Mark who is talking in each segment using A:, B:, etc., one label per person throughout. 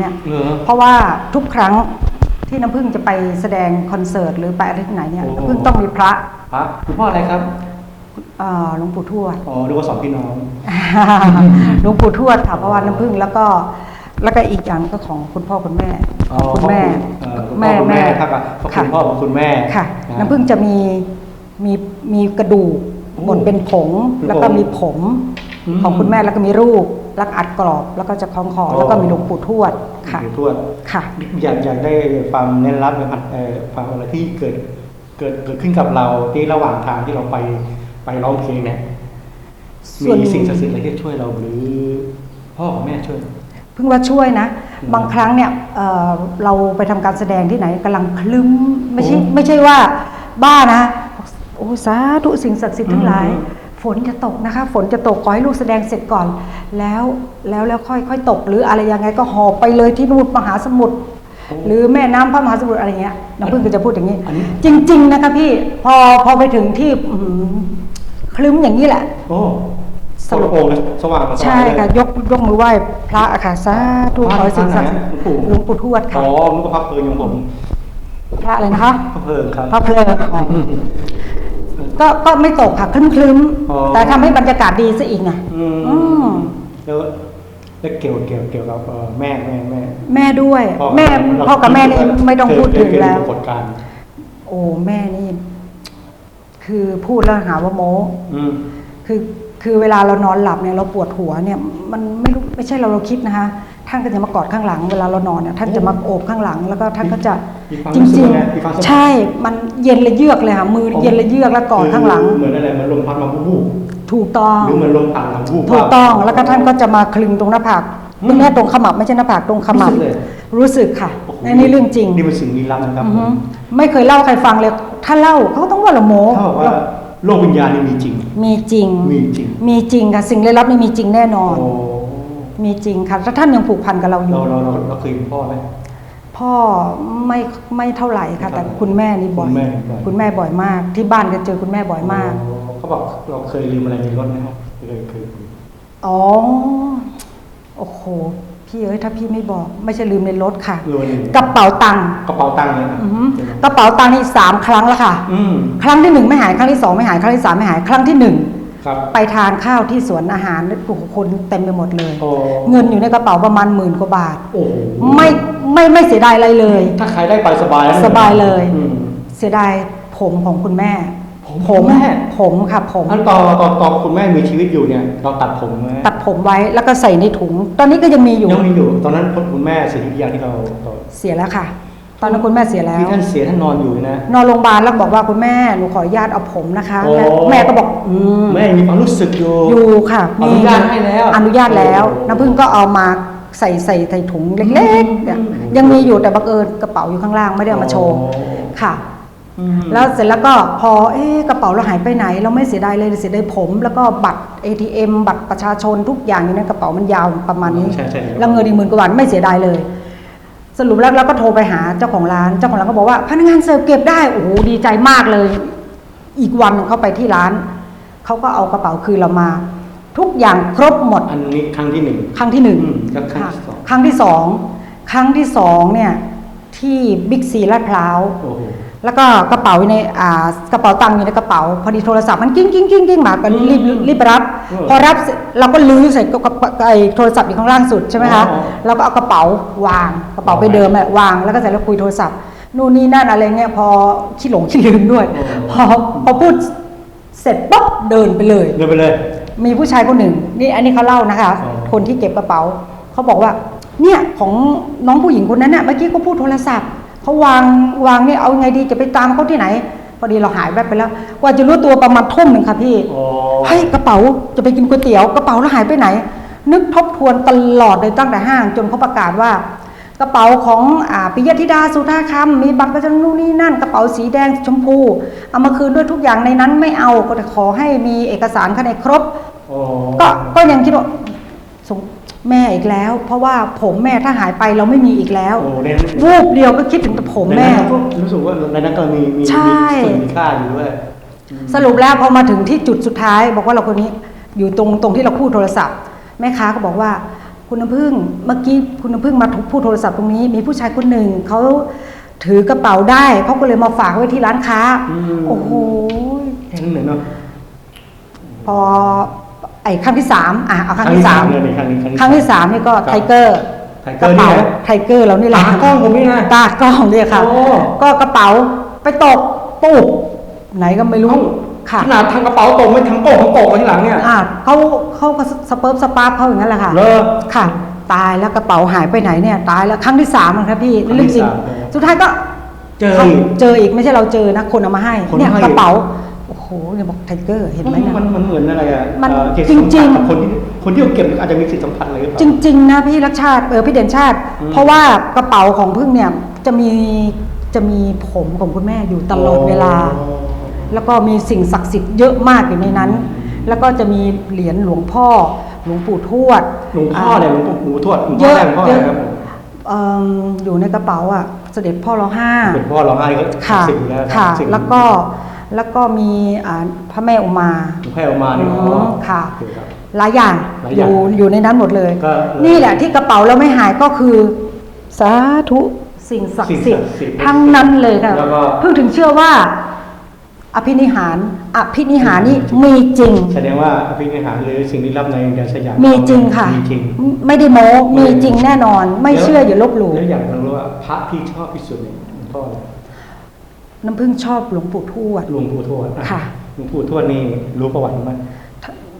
A: เนี่ย
B: เหรอ
A: เพราะว่าทุกครั้งที่น้ำพึ่งจะไปแสดงคอนเสิร์ตหรือไปอะไรที่ไหนเนี่ย
B: โอ้
A: น้ำพึ่งต้องมีพระ
B: พระคุณพ่ออะไรครับ
A: เอ่อหลวงปู่ทวด
B: อ๋อดูว่าสองพี่น้อง
A: หลวงปู่ทวดค่ะเพราะว่าน้ำพึ่งแล้วก็แล้วก็อีกอย่างก็ของคุณพ่อคุณแม่
B: อ๋อ
A: คุณแม่
B: เอ่อคุณพ่อคุณแม่ครับอะขอบคุณพ่อของคุณแม่
A: ค่ะ
B: นะ
A: น้ำพึ่งจะมีมีมีกระดูก
B: โอ้
A: บดเป็นผง
B: เป็นผง
A: แล้วก็มีผม
B: อืม
A: ของคุณแม่แล้วก็มีรูปแล้วก็อัดกรอบแล้วก็จะคล้องคอ
B: โอ้
A: แล้วก็มีหลวงปู่ทวดค่ะ
B: หลวงปู่ทวด
A: ค่ะ
B: อยากอยากได้ความเน้นรับนะครับเอ่อความอะไรที่เกิดเกิดเกิดขึ้นกับเราที่ระหว่างทางที่เราไปไปร้องเพลงเนี่ย
A: ส่วน
B: มีสิ่งศักดิ์สิทธิ์อะไรที่ช่วยเราหรือพ่อกับแม่ช่วย
A: เพิ่งว่าช่วยนะ
B: อืม
A: บางครั้งเนี่ยเอ่อเราไปทำการแสดงที่ไหนกำลังคลึ้มไม่ใช่
B: โอ้
A: ไม่ใช่ว่าบ้านะโอ้สาธุสิ่งศักดิ์สิทธิ์ทั้งหลาย
B: อืม
A: ฝนจะตกนะคะ ฝนจะตกขอให้ลูกแสดงเสร็จก่อน แล้วแล้วแล้วค่อยค่อยตก หรืออะไรยังไงก็หอบไปเลยที่นู่นมหาสมุทรหรือแม่น้ำพระมหาสมุทรอะไรเงี้ยน้ำพึ่งก็จะพูดอย่างนี้
B: อันนี้
A: จริง ๆ นะคะพี่พอพอไปถึงที่อื้อหือคลึ้มอย่างนี้แหละ
B: โอ้
A: สรุป
B: โอ้โหเลยสว่างสว่าง
A: ใช่
B: เลย
A: ค่ะยกยกมือไหว้พระอะค่ะสาธุขอให้สิ่งศักดิ์สิทธิ์
B: พระไหน
A: หลวงปู่ทวด
B: อ๋
A: ค่ะ
B: อมันก็พับเพลิงของผม
A: พระอะไรนะคะ
B: พับเพลิงครับ
A: พระเพลิงอ๋อ ก็ก็ไม่ตกค่ะคลึ้มคลึ้มๆ
B: อ๋อ
A: แต่ทำให้บรรยากาศดีซะอีกไง
B: อืม
A: อืม
B: แล้วแล้วเกี่ยวเกี่ยวเกี่ยวกับเอ่อแม่แม่แม่
A: แม่ด้วย
B: พ่อ
A: แม่
B: เรา
A: พ่อกับแม่นี่ไม่ต้องพูดถึง
B: เคย
A: แล้ว
B: เคยมีปรากฏการณ์
A: โอ้แม่นี่ คือพูดแล้วหาว่าโม้
B: อืม
A: คือคือเวลาเรานอนหลับเนี่ยเราปวดหัวเนี่ย มันไม่รู้ไม่ใช่เราเราคิดนะคะ ท่านก็จะมากอดข้างหลังเวลาเรานอนเนี่ยท่านจะมาโอบข้างหลัง แล้วก็ท่านก็จะ
B: มีความ
A: จ
B: รู้สึ
A: ริ
B: ก
A: ง
B: ไงมีความสบาย
A: ๆใช่มันเย็นระเยือกเลยค่ะมือเย็นระเยือกแล้วกอดข้างหลัง
B: คือเหมือนอะไรเหมือนลมพัดมาบูบ
A: ถูกต้อง
B: หรือเหมือนลมผ่านหลังบูบ
A: ถูกต้องแล้วก็ท่านก็จะมาคลึงตรงหน้าผาก
B: อืม
A: ตรงเนี้ยตรงขมับไม่ใช่หน้าผากตรงขมับ
B: รู้สึกเลย
A: รู้สึกค่ะ
B: โอ้โห
A: อันนี้เรื่องจริง
B: นี่เป็นสิ่งลี้ลับนะครับ
A: อือฮึไม่เคยเล่าให้ใครฟังเลย ถ้าเล่าเขาก็ต้องว่าเราโม้
B: ถ้าบอกว่าโลกวิญญาณนี่มีจริง
A: มีจริง
B: มีจริง
A: มีจริงค่ะสิ่งลี้ลับนี่มีจริงแน่นอน
B: โอ้
A: มีจริงค่ะถ้าท่านยังผูกพันกับเราอยู่
B: เราเราเราเราเคยเห็นพ่อไหม
A: พ่อไม่ไม่เท่าไหร่ค่ะ แต่
B: ไม่เท่าไหร่
A: คุณแม่นี่บ่อย
B: คุณแม่บ่อย
A: คุณแม่บ่อยมาก ที่บ้านก็เจอคุณแม่บ่อยมาก
B: โเขาบอกเราเคยลืมอะไรในรถไหมครับเคยเคย
A: อ๋อ โอ้โห พี่เอ้ยถ้าพี่ไม่บอก ไม่ใช่ลืมในรถค่ะ
B: ลืมอะไร
A: กระเป๋าตังค์
B: กระเป๋าตังค์เลยนะ
A: อือหือกระเป๋าตังค์นี่สามครั้งแล้วค่ะ
B: อืม
A: ครั้งที่หนึ่งไม่หาย ครั้งที่สองไม่หาย ครั้งที่สามไม่หาย ครั้งที่หนึ่ง
B: ครับ
A: ไปทานข้าวที่สวนอาหารโอ้โหคนเต็มไปหมดเลย
B: โอ้
A: เงินอยู่ในกระเป๋าประมาณหมื่นกว่าบาท
B: โอ้โห
A: ไม่ไม่ไม่เสียดายอะไรเลย
B: ถ้าใครได้ไปสบายแล้วนะ
A: สบายเลย
B: อืม
A: เสียดายผมของคุณแม่
B: ผม
A: ผม
B: คุณแม่
A: ผมค่ะผม
B: ท่านตอนตอนตอนคุณแม่มีชีวิตอยู่เนี่ยเราตัดผมไหม
A: ตัดผมไว้แล้วก็ใส่ในถุง ตอนนี้ก็ยังมีอยู่
B: ยังมีอยู่ ตอนนั้นคุณแม่เสียชีวิตอย่างที่เราตอน
A: เสียแล้วค่ะ ตอนนั้นคุณแม่เสียแล้ว
B: ที่ท่านเสียท่านนอนอยู่นะ
A: นอนโรงพยาบาลแล้วบอกว่าคุณแม่หนูขออนุญาตเอาผมนะคะ
B: โอ้
A: แม่แม่ก็บอกอืม
B: แม่มีความรู้สึกอยู่
A: อยู่ค่ะ
B: อนุญาตให้แล้ว
A: อนุญาตแล้ว
B: โอ้
A: น้ำพึ่งก็เอามาใส่ใส่ใส่ถุงเล็กๆเนี่ย
B: อืม
A: ยังมีอยู่แต่บังเอิญกระเป๋าอยู่ข้างล่างไม่ได้เอามาโชว์
B: โอ้
A: ค่ะ
B: อืม
A: แล้วเสร็จแล้วก็พอเอ๊ะกระเป๋าเราหายไปไหน เราไม่เสียดายเลยเสียดายผม แล้วก็บัตร ATM บัตรประชาชนทุกอย่างอยู่ในกระเป๋ามันยาวประมาณนี้
B: ใช่ใช่
A: แล้วเงินอีกหมื่นกว่าบาทไม่เสียดายเลย สรุปแล้วเราก็โทรไปหาเจ้าของร้าน เจ้าของร้านก็บอกว่า พนักงานเสิร์ฟเก็บได้โอ้โหดีใจมากเลย อีกวันหนึ่งเข้าไปที่ร้านเขาก็เอากระเป๋าคืนเรามา ทุกอย่างครบหมด
B: อันนี้ครั้งที่หนึ่ง
A: ครั้งที่หนึ่ง
B: อืมแล้วครั้ง
A: ค่ะ
B: ที่สอง
A: ครั้งที่สองครั้งที่สองเนี่ยที่บิ๊กซีลาดพร้าว
B: โอ้โห
A: แล้วก็กระเป๋าอยู่ในอ่ากระเป๋าตังค์อยู่ในกระเป๋า พอดีโทรศัพท์มันกิ้งกิ้งกิ้งกิ้งมาก็รีบ
B: อืม
A: รีบไปรับ
B: อืม
A: พอรับเสร็จเราก็ลื้อใส่กระเป๋าไอ้โทรศัพท์อยู่ข้างล่างสุดใช่ไหมคะ
B: อ๋อ
A: เราก็เอากระเป๋าวางกระเป๋าไปเดิมอะวางแล้วก็เสร็จแล้วคุยโทรศัพท์นู่นนี่นั่นอะไรเงี้ยพอขี้หลงขี้ลืมด้วย พอพอพูดเสร็จปุ๊บเดินไปเลย
B: เดินไปเลย
A: มีผู้ชายคนหนึ่งนี่อันนี้เขาเล่านะคะ
B: อ๋อ
A: คนที่เก็บกระเป๋าเขาบอกว่าเนี่ยของน้องผู้หญิงคนนั้นน่ะเมื่อกี้ก็พูดโทรศัพท์ เขาวางวางเนี่ยเอาไงดีจะไปตามเขาที่ไหนพอดีเราหายแวบไปแล้วกว่าจะรู้ตัวประมาณทุ่มหนึ่งค่ะพี่
B: โอ้
A: เฮ้ยกระเป๋าจะไปกินก๋วยเตี๋ยวกระเป๋าเราหายไปไหน นึกทบทวนตลอดเลยตั้งแต่ห้าง จนเขาประกาศว่า กระเป๋าของอ่าปิยธิดาสุธาคำมีบัตรประจำนู่นนี่นั่น กระเป๋าสีแดงชมพูเอามาคืนด้วยทุกอย่างในนั้นไม่เอาก็แต่ขอให้มีเอกสารข้างในครบ
B: โอ้
A: ก็ก็ยังคิดว่าสง แม่อีกแล้ว เพราะว่าผมแม่ถ้าหายไปเราไม่มีอีกแล้ว
B: โอ้เนี่ย
A: วูบเดียวก็คิดถึงแต่ผมแม่
B: ในนั้นก็รู้สึกว่าในนั้นก็มีมี
A: ใช่
B: มีส่วนมีค่าอยู่ด้วย
A: สรุปแล้วพอมาถึงที่จุดสุดท้าย บอกว่าเราคนนี้อยู่ตรงตรงที่เราคู่โทรศัพท์ แม่ค้าก็บอกว่าคคุณน้ำพึ่งเมื่อกี้คุณน้ำพึ่งมาพูดโทรศัพท์ตรงนี้มีผู้ชายคนหนึ่งเขาถือกระเป๋าได้เขาก็เลยมาฝากไว้ที่ร้านค้า
B: อืม
A: โอ้โห
B: แค่นั้นเลยเนาะ
A: พอ ไอ้ครั้งที่สามอะเอาครั้งที่สาม
B: เลยนี่ครั้งนี้
A: ครั้งที่สามนี่ก็ไทเกอร์
B: ไทเก
A: ก
B: อ
A: ระ
B: ร์นี่
A: เป๋า
B: นะ
A: ไทเกอร์เรานี่แหละ
B: ตากล้องผมนี่นะ
A: ตากล้องเนี่ยค่ะ
B: โอ้
A: ก็กระเป๋าไปตกปุ๊บไหนก็ไม่รู้
B: เอ้า
A: ค่ะ
B: ขนาดทางกระเป๋าตกไม่ทางโป่งของโป่งมาที่หลังเนี่ย
A: อ่าเขาเขาก็สเปิร์มสปาร์คเขาอย่างนั้นแหละค่ะ
B: เลอ
A: ค่ะ ตายแล้วกระเป๋าหายไปไหนเนี่ย ตายแล้วครั้งที่สามนะครับพี่
B: ครั้งที่
A: เรื่องจริง
B: สามเออ
A: สุดท้ายก็
B: เจอ
A: ขา
B: อีก
A: เจออีกไม่ใช่เราเจอนะคนเอามาให้
B: คน
A: เนี่ย
B: ให้
A: กระเป๋าโอ้โห เนี่ยบอกไทเกอร์เห็นไหม
B: มัน
A: นะ
B: มันเหมือนอะไรอะ
A: มัน
B: เอ่อเก็บ
A: จริงๆ
B: สัมผัสกับคนที่คนที่เอาเก็บอาจจะมีสิทธิสัมผัสอะไรหรือเปล่า
A: จริง ๆ นะพี่รักชาติเออพี่เด่นชาติ
B: อืม
A: เพราะว่ากระเป๋าของพึ่งเนี่ยจะมีจะมีผมของคุณแม่อยู่ตลอดเวลา แล้วก็มีสิ่งศักดิ์สิทธิ์เยอะมากอยู่ในนั้น แล้วก็จะมีเหรียญหลวงพ่อหลวงปู่ทวด
B: หลวงพ่อเนี่ยหลวงปู่ทวดหลวง
A: เย
B: พ่อ
A: อะ
B: แรกหลวงพ่อ
A: เย
B: อะไร
A: อะ
B: ครับผม
A: เอิ่มอยู่ในกระเป๋าอะเสด็จพ่อเราห้า
B: เป็นพ่อร้องไห้ก็
A: ค่ะ
B: สิบอยู่แล้ว
A: ค่ะ
B: สิบ
A: แล้วก็ แล้วก็มีอ่าพระแม่อุมา
B: หลวงพ่อเอามาเนี่ย
A: อื
B: อ๋อ
A: มค่ะ
B: โอเคครับ
A: หลายอย่าง
B: หลาย
A: อ
B: อย่าง
A: ยู่อยู่ในนั้นหมดเลย
B: ก็เลย
A: นี่แหละที่กระเป๋าเราไม่หายก็คือ สาธุสิ่งศักดิ์สิทธิ์
B: สิ่งศักดิ์สิทธิ์
A: ทั้งนั้นเลยค่ะ
B: แล้วก็
A: เพิ่งถึงเชื่อว่าอภินิหาร อภินิหารนี่มีจริง
B: แสดงว่าอภินิหารหรือสิ่งลี้ลับในแดนสยาม
A: มีจริงค่ะ
B: มีจริง
A: ไม่ได้โม้มีจริงแน่นอน ไม่เชื่ออย่าลบหลู่
B: แล้วอย่างเรารู้ว่าพระที่ชอบที่สุดเนี่ยหลวงพ่อ
A: น้ำพึ่งชอบหลวงปู่ทวด
B: หลวงปู่ทวด
A: ค่ะ
B: หลวงปู่ทวดนี่รู้ประวัติไหม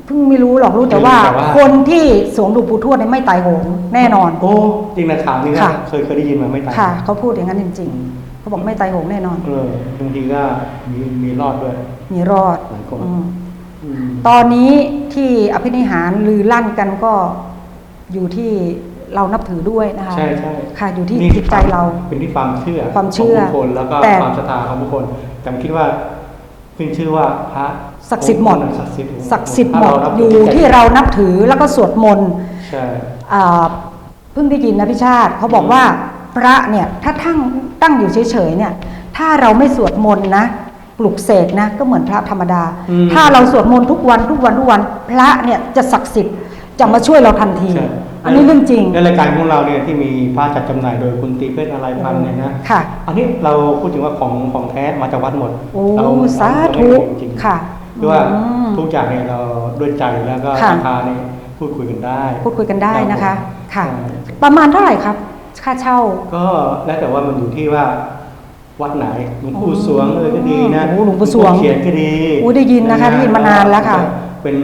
A: เพิ่งไม่รู้หรอกรู้แต่ว่า
B: ไม่รู้แต่ว่า
A: คนที่สวมหลวงปู่ทวดเนี่ยไม่ตายโหงแน่นอน
B: โอ้จริงนะข่าวนี้นะ
A: ค่ะ
B: เคยเคยได้ยินมาไม่ตาย
A: ค่ะเขาพูดอย่างนั้นจริง ๆเขาบอกไม่ตายโหงแน่นอน
B: เออบางทีก็มีมีรอดด้วย
A: มีรอด
B: หลายคน
A: อืม
B: อืม
A: ตอนนี้ที่อภินิหารลือลั่นกันก็อยู่ที่ เรานับถือด้วยนะคะ
B: ใช่ใช่
A: ค่ะอยู่ที่
B: นี่
A: จิตใจเรา
B: เป็นที่ความเชื่อ
A: ความเชื่อ
B: ของบุคคลแล้วก็
A: แต่
B: ความศรัทธาของบุคคลแต่ผมคิดว่าขึ้นชื่อว่าพระ
A: ศักดิ์สิทธิ์หมด
B: ศักดิ์สิทธิ์
A: ศักดิ์สิทธิ์หมด
B: ถ้าเรานับ
A: อยู่
B: ถื
A: ที่เรานับถือแล้วก็สวดมนต์
B: ใช่
A: อ่าเพิ่งได้ยินนะพี่ชาติเขาบอกว่าพระเนี่ยถ้าตั้งตั้งอยู่เฉยๆเนี่ย ถ้าเราไม่สวดมนต์นะปลุกเสกนะก็เหมือนพระธรรมดา
B: อืม
A: ถ้าเราสวดมนต์ทุกวันทุกวันทุกวันพระเนี่ยจะศักดิ์สิทธิ์จะมาช่วยเราทันที
B: ใช่
A: อันนี้เรื่องจริง
B: ในรายการของเราเนี่ยที่มีพระจัดจำหน่ายโดยคุณตีเพชรอะไรพันธ์เนี่ยนะ
A: ค่ะ
B: อันนี้เราพูดถึงว่าของของแท้มาจากวัดหมด
A: โอ้
B: เรา
A: สาธุ
B: เราไม่ได้จริงๆ
A: ค่ะ
B: คือว่า
A: อืม
B: ทุกอย่างเนี่ยเราด้วยใจแล้วก็
A: ค่ะ
B: ราคาเนี่ยพูดคุยกันได้
A: พูดคุยกันได้นะคะค่ะ
B: ใช่
A: ประมาณเท่าไหร่ครับ ค่าเช่า
B: ก็แล้วแต่ว่ามันอยู่ที่ว่าวัดไหนหลวงปู่
A: อ๋อ
B: สวงเลยก็ดีนะ
A: โอ้หลวงปู่สวง
B: เขียนก็ดี
A: อู้ได้ยินนะคะได้ยินมานานแล้วค่ะ
B: เป็น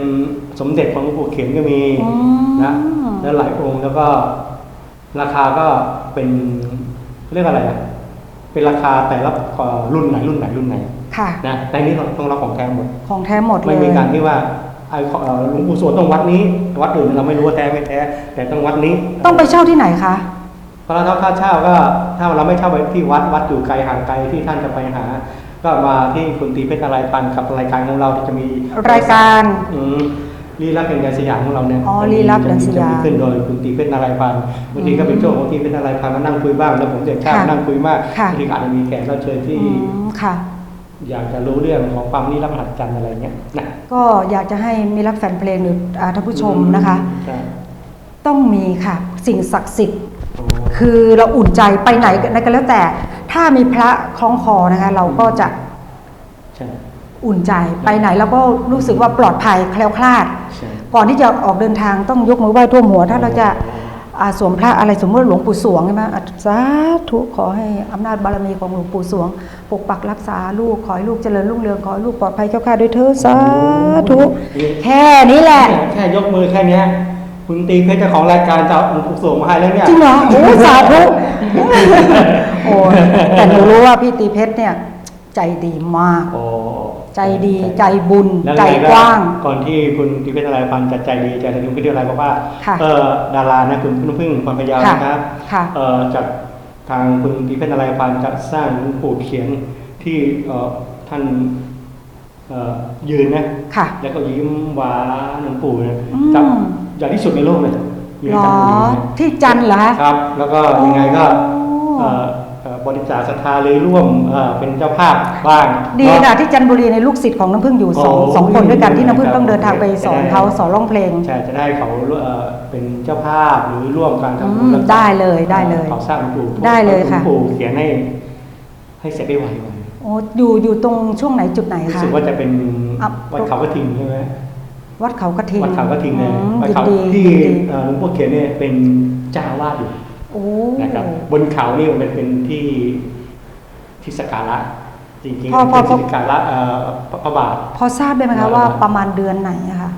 B: สมเด็จของหลวงปู่เขียนก็มี
A: อืม
B: นะ แล้วหลายองค์แล้วก็ราคาก็เป็นเรียกอะไรอะเป็นราคาแต่ละเอ่อรุ่นไหนรุ่นไหนรุ่นไหน
A: ค่ะ
B: นะแต่นี่เราต้องรับของแท้หมด
A: ของแท้หมดเลย
B: ไม่มีการที่ว่าไอ้เอ่อหลวงปู่สวงต้องวัดนี้ วัดอื่นเราไม่รู้ว่าแท้ไม่แท้ แต่ต้องวัดนี้
A: ต้องไปเช่าที่ไหนคะ
B: เพราะถ้าค่าเช่าก็ถ้าเราไม่เช่าไปที่วัดวัดอยู่ไกลห่างไกลที่ท่านจะไปหา ก็มาที่คุณตีเพชรอะไรปันกับรายการของเราที่จะมี
A: รายการ
B: อืม ลีลับแห่งแดนสยามของเราเนี่ย
A: อ๋อลีลับแดนสยาม
B: จะขึ้นโดยคุณตีเพชรนารายพันธ์บางทีก็เป็นช่วงของตีเพชรนารายพันธ์มานั่งคุยบ้างแล้วผมจะชา
A: ค่ะ
B: นั่งคุยมาก
A: ค่ะ
B: บางทีก็อาจจะมีแขกรับเชิญที่
A: อืมค่ะ
B: อยากจะรู้เรื่องของความลี้ลับมหัศจรรย์อะไรเงี้ยนะ
A: ก็อยากจะให้มีรักแฟนเพลงหรืออ่าท่านผู้ชมนะคะ
B: ใช่
A: ต้องมีค่ะ สิ่งศักดิ์สิทธิ์
B: โอ้
A: คือเราอุ่นใจไปไหนก็แล้วแต่ ถ้ามีพระคล้องคอนะคะ เราก็จะ
B: ใช่
A: อุ่นใจไปไหนแล้วก็รู้สึกว่าปลอดภัยแคล้วคลาด
B: ใช่
A: ก่อนที่จะออกเดินทางต้องยกมือไหว้ท่วมหัว ถ้าเราจะอ่าสวมพระอะไรสมมติหลวงปู่สวงใช่ไหมอะสาธุขอให้อำนาจบารมีของหลวงปู่สวง ปกปักรักษาลูกขอให้ลูกเจริญรุ่งเรืองขอให้ลูกปลอดภัยแคล้วคลาดด้วยเถิดสาธุแค่นี้แหละ
B: แค่ยกมือแค่เนี้ยคุณตีเพชรเจ้าของรายการจะเอาหลวงปู่สวงมาให้แล้วเนี่ย
A: จริงเหรอโอ้สาธุโอ้แต่หนูรู้ว่าพี่ตีเพชรเนี่ย ใจดีมาก
B: โอ้
A: ใจดีใจบุญ
B: แล้ว
A: ใจ
B: ไง
A: กว้าง
B: ก่อนที่คุณตีเพชรอะไรพันธ์จะใจดีใจถึงพี่เดียวอะไรบอกว่า
A: ค่ะ
B: เออดารานะคุณพึ่งพึ่งพรพยาว
A: ค่ะ
B: นะครับ
A: ค่ะ
B: เออจากทางคุณตีเพชรอะไรพันธ์จะสร้างหลวงปู่เขียนที่เออท่านเออยืนนะ
A: ค่ะ
B: แล้วก็ยิ้มหวานหลวงปู่เนี่ย
A: อืม
B: จับใหญ่ที่สุดในโลกเลยอยู่
A: หร
B: ใน
A: อ
B: จันทบุรีเนี่ย
A: ที่จันทร์เหรอคะ
B: ครับ แล้วก็ยังไงก็
A: โอ้
B: เอ่อเอ่อ บริจาคศรัทธาเลยร่วมเอ่อเป็นเจ้าภาพบ้าง
A: ดี
B: เนา
A: ค่ะที่จันทบุรีในลูกศิษย์ของน้ำพึ่งอยู่สอง
B: โอ้
A: สองคนด้วยกันที่น้ำพึ่ง
B: ครับ
A: ต้องเดินทางไปสอน
B: จะได้
A: เขาสอนร้องเพลง
B: ใช่จะได้เขาเอ่อเป็นเจ้าภาพหรือร่วมกันทำบุ
A: อื
B: ญ
A: ม
B: รักษา
A: ได้เลยได้เลย
B: ก่อสร้างหลวงปู่
A: ได้เลยค่ะ
B: หวงปู่เขียนให้ให้เสร็จได้ไวกว่า
A: โอ้อยู่อยู่ตรงช่วงไหนจุดไหน
B: รู้
A: คะ
B: สึกว่าจะเป็น
A: อะ
B: วัดเขากระทิงใช่ไหม
A: วัดเขากระทิง
B: วัดเขากระทิงเนี่ย
A: อืม
B: วัด
A: ยิน
B: เขา
A: ดี
B: ที่
A: ยินดี
B: เอ่อหลวงพ่อเขียนเนี่ยเป็นเจ้าอาวาสอยู่
A: โอ้
B: นะครับบนเขานี่มันเป็นที่ที่สักการะจริงๆ
A: พอพอ
B: เป็นที่สักการะเอ่อพระพระบาท
A: พอทราบได้ไหม
B: ครั
A: คะ
B: บ
A: ว่าประมาณเดือนไหนอะคะ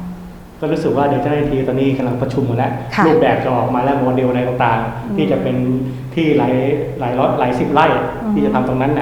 B: ก็รู้สึกว่าเดี๋ยวเจ้าหน้าที่ตอนนี้กำลังประชุมกันแล้ว
A: ค่ะ
B: รูปแบบจะออกมาแล้วโมเดลอะไรต่าง
A: อืม
B: ๆที่จะเป็นที่หลายหลายร้อยหลายสิบไร่ที่จะทำตรงนั้นน่ะ